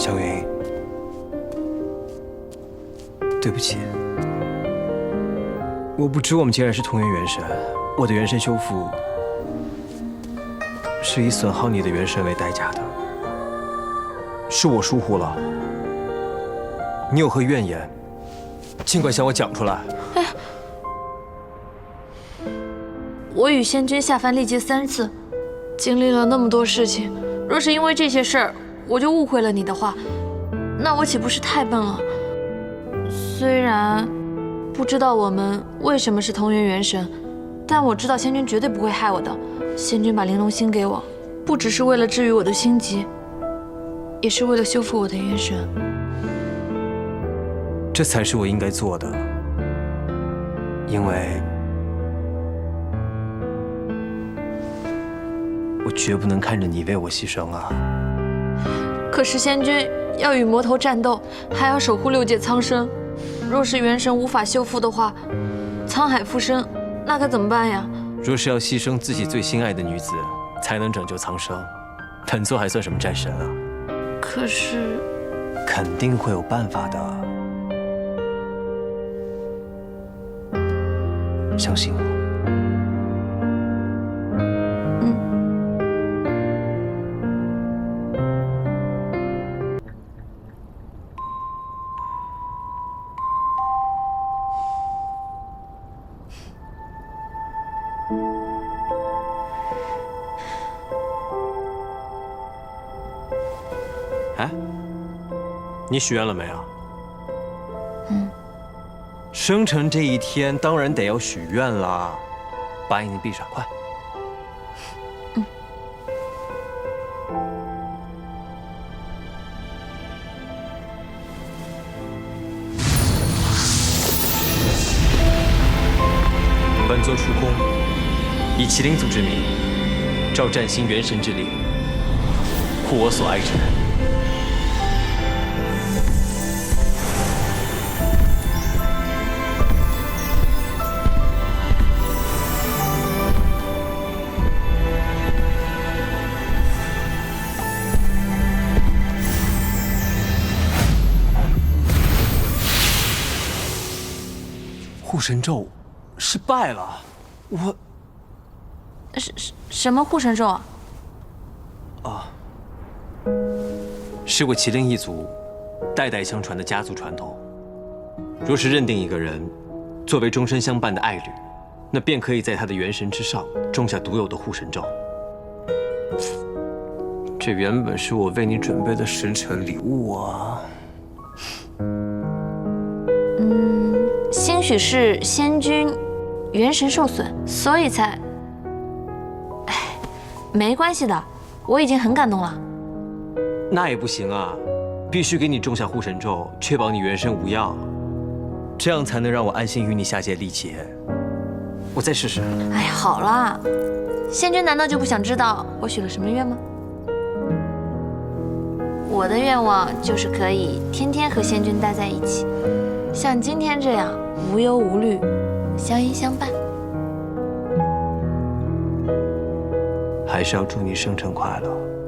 小云，对不起，我不知我们竟然是同源元神。我的元神修复是以损耗你的元神为代价的，是我疏忽了。你有何怨言，尽管向我讲出来。我与仙君下凡历劫三次，经历了那么多事情，若是因为这些事儿我就误会了你的话，那我岂不是太笨了？虽然不知道我们为什么是同源元神。但我知道仙君绝对不会害我的。仙君把玲珑心给我，不只是为了治愈我的心疾，也是为了修复我的元神。这才是我应该做的，因为我绝不能看着你为我牺牲啊！可是仙君要与魔头战斗，还要守护六界苍生，若是元神无法修复的话，沧海复生。那该怎么办呀？若是要牺牲自己最心爱的女子，才能拯救苍生，本座还算什么战神啊？可是，肯定会有办法的，相信我。哎，你许愿了没啊？嗯。生辰这一天当然得要许愿啦，把眼睛闭上，快。嗯。本座出宫，以麒麟族之名，召战星元神之力。护我所爱之人。护神咒失败了，我。什什什么护神咒啊？啊。是我麒麟一族代代相传的家族传统。若是认定一个人作为终身相伴的爱侣，那便可以在他的元神之上种下独有的护神咒。这原本是我为你准备的时辰礼物啊。嗯，兴许是仙君元神受损，所以才……哎，没关系的，我已经很感动了。那也不行啊，必须给你种下护神咒，确保你元身无恙，这样才能让我安心与你下界历劫。我再试试。哎呀，好了，仙君难道就不想知道我许了什么愿吗？我的愿望就是可以天天和仙君待在一起，像今天这样无忧无虑，相依相伴。还是要祝你生辰快乐。